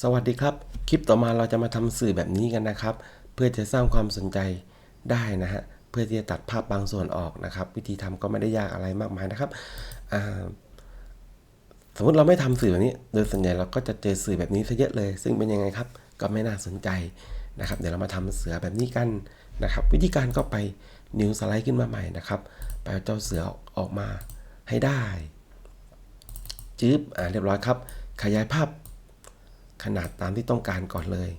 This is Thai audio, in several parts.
สวัสดีครับ คลิปต่อมาเราจะมาทำสื่อแบบนี้กันนะครับ เพื่อจะสร้างความสนใจได้นะฮะเพื่อที่จะตัดภาพบางส่วนออกนะครับ วิธีทำก็ไม่ได้ยากอะไรมากมายนะครับสมมติเราไม่ทำสื่อแบบนี้ โดยส่วนใหญ่เราก็จะเจอสื่อแบบนี้ซะเยอะเลย ซึ่งเป็นยังไงครับ ก็ไม่น่าสนใจนะครับ เดี๋ยวเรามาทำเสือแบบนี้กันนะครับ วิธีการก็ไปนิวสไลด์ขึ้นมาใหม่นะครับไปเอาเจ้าเสือออกมาให้ได้จื๊บอ่าเรียบร้อยครับ ขยายภาพ ขนาดตามที่ต้องการก่อนเลย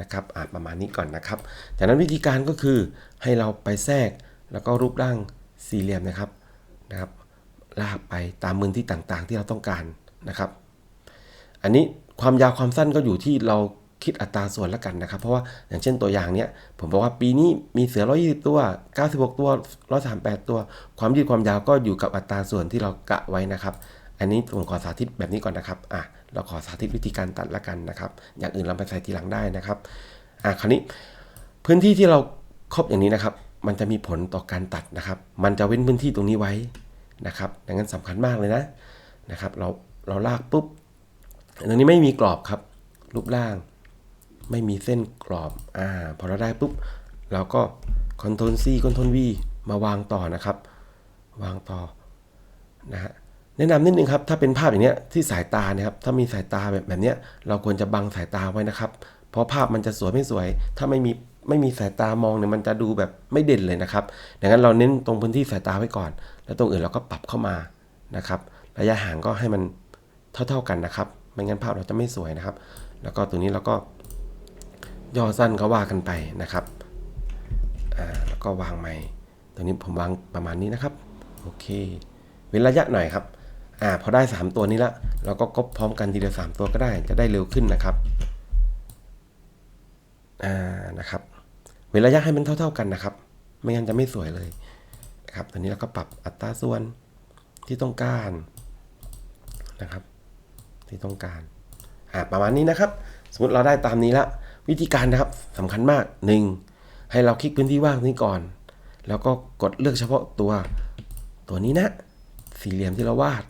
นะครับอ่าประมาณนี้ก่อนนะครับ จากนั้นวิธีการก็คือให้เราไปแทรกแล้วก็รูปร่างสี่เหลี่ยมนะครับนะครับ ลากไปตามมือที่ต่างๆ ที่เราต้องการนะครับ อันนี้ความยาวความสั้นก็อยู่ที่เราคิดอัตราส่วนแล้วกันนะครับ เพราะว่าอย่างเช่นตัวอย่างเนี้ยผมบอกว่าปีนี้มีเสือ 120 ตัว 96 ตัว 138 ตัว ความยืดความยาวก็อยู่กับอัตราส่วนที่เรากะไว้นะครับ อันนี้ผมขอสาธิตแบบนี้ก่อนนะครับอะ เราขอสาธิตวิธีการตัดละกันนะครับ อย่างอื่นเราไปใส่ทีหลังได้นะครับอะคราวนี้พื้นที่ที่เราครอบอย่างนี้นะครับ มันจะมีผลต่อการตัดนะครับ มันจะเว้นพื้นที่ตรงนี้ไว้นะครับ ดังนั้นสำคัญมากเลยนะนะครับ เราเราลากปุ๊บตรงนี้ไม่มีกรอบครับ รูปร่าง ไม่มีเส้นกรอบอ่าพอเราได้ปุ๊บเราก็ Ctrl C Ctrl V มาวางต่อนะครับ วางต่อนะฮะ แนะนำนิดนึงครับถ้าเป็นภาพอย่างเนี้ยที่สายตาเนี่ยครับถ้ามีสายตาแบบแบบเนี้ยเราควรจะบังสายตาไว้นะครับ เพราะภาพมันจะสวยไม่สวย ถ้าไม่มีไม่มีสายตามองเนี่ยมันจะดูแบบไม่เด่นเลยนะครับดังนั้นเราเน้นตรงพื้นที่สายตาไว้ก่อน แล้วตรงอื่นเราก็ปรับเข้ามานะครับ ระยะห่างก็ให้มันเท่า ๆกันนะครับไม่งั้นภาพเราจะไม่สวยนะครับ แล้วก็ตัวนี้เราก็ย่อสั้นก็ว่ากันไปนะครับอ่าแล้วก็วางใหม่ตัวนี้ผมวางประมาณนี้นะครับโอเคเว้นระยะหน่อยครับ อ่าพอได้ 3 ตัวนี้ละเราก็ก๊อปพร้อมกันทีเดียว3ตัวก็ได้จะได้เร็วขึ้นนะครับอ่านะครับเว้นระยะให้มันเท่า ๆกันนะครับ ไม่งั้นจะไม่สวยเลยนะครับตัวนี้เราก็ปรับอัตราส่วนที่ต้องการนะครับ ที่ต้องการอ่าประมาณนี้นะครับ สมมติเราได้ตามนี้ละวิธีการนะครับสำคัญมาก 1. ให้เราคลิกพื้นที่ว่างนี้ก่อน แล้วก็กดเลือกเฉพาะตัว ตัวนี้นะ สี่เหลี่ยมที่เราวาด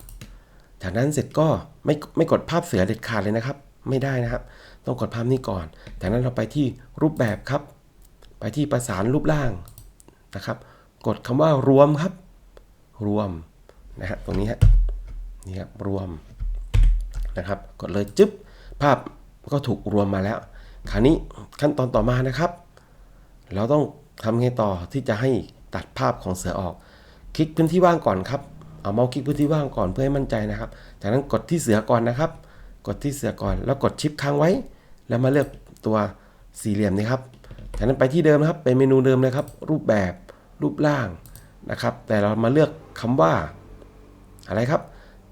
จากนั้นเสร็จก็ไม่ไม่กดภาพเสือเด็ดขาดเลยนะครับ ไม่ได้นะครับ ต้องกดภาพนี้ก่อน จากนั้นเราไปที่รูปแบบครับ ไปที่ประสานรูปร่างนะครับ กดคำว่ารวมครับ รวมนะฮะตรงนี้ฮะนี่ครับรวมนะครับ กดเลยจึ๊บภาพก็ถูกรวมมาแล้ว คราวนี้ขั้นตอนต่อมานะครับ เราต้องทำไงต่อที่จะให้ตัดภาพของเสือออก คลิกพื้นที่ว่างก่อนครับ เอาเมาส์คลิกพื้นที่ว่างก่อนเพื่อให้มั่นใจนะครับ จากนั้นกดที่เสือก่อนนะครับ กดที่เสือก่อนแล้วกดชิปค้างไว้ แล้วมาเลือกตัวสี่เหลี่ยมนี้ครับ จากนั้นไปที่เดิมนะครับ ไปเมนูเดิมเลยครับ รูปแบบรูปร่างนะครับ แต่เรามาเลือกคำว่า อะไรครับ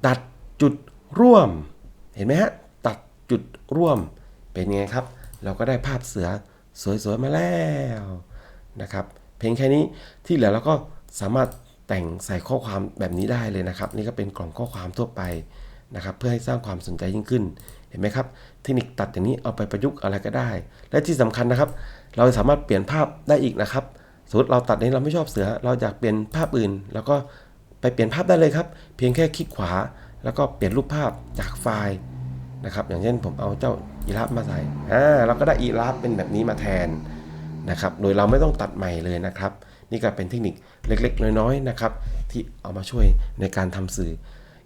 ตัดจุดร่วม เห็นไหมฮะ ตัดจุดร่วม เป็นไงครับ เราก็ได้ภาพเสือสวยๆมาแล้วนะครับ เพียงแค่นี้ที่เหลือเราก็สามารถ แต่งใส่ข้อความแบบนี้ได้เลยนะครับ นี่ก็เป็นกล่องข้อความทั่วไปนะครับ เพื่อให้สร้างความสนใจยิ่งขึ้น เห็นไหมครับ เทคนิคตัดอย่างนี้เอาไปประยุกต์อะไรก็ได้ และที่สำคัญนะครับ เราสามารถเปลี่ยนภาพได้อีกนะครับสมมติเราตัดนี้เราไม่ชอบเสือ เราอยากเปลี่ยนภาพอื่น แล้วก็ไปเปลี่ยนภาพได้เลยครับ เพียงแค่คลิกขวา แล้วก็เปลี่ยนรูปภาพจากไฟล์นะครับ อย่างเช่นผมเอาเจ้าอีราฟมาใส่อ่าเราก็ได้อีราฟเป็นแบบนี้มาแทนนะครับ โดยเราไม่ต้องตัดใหม่เลยนะครับ นี่ก็เป็นเทคนิคเล็กๆ น้อยๆนะครับที่เอามาช่วยในการทำสื่อ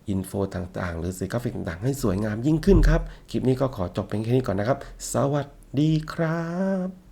อินโฟต่างๆ หรือสื่อกราฟิกต่างๆ ให้สวยงามยิ่งขึ้นครับ คลิปนี้ก็ขอจบเป็นแค่นี้ก่อนนะครับ สวัสดีครับ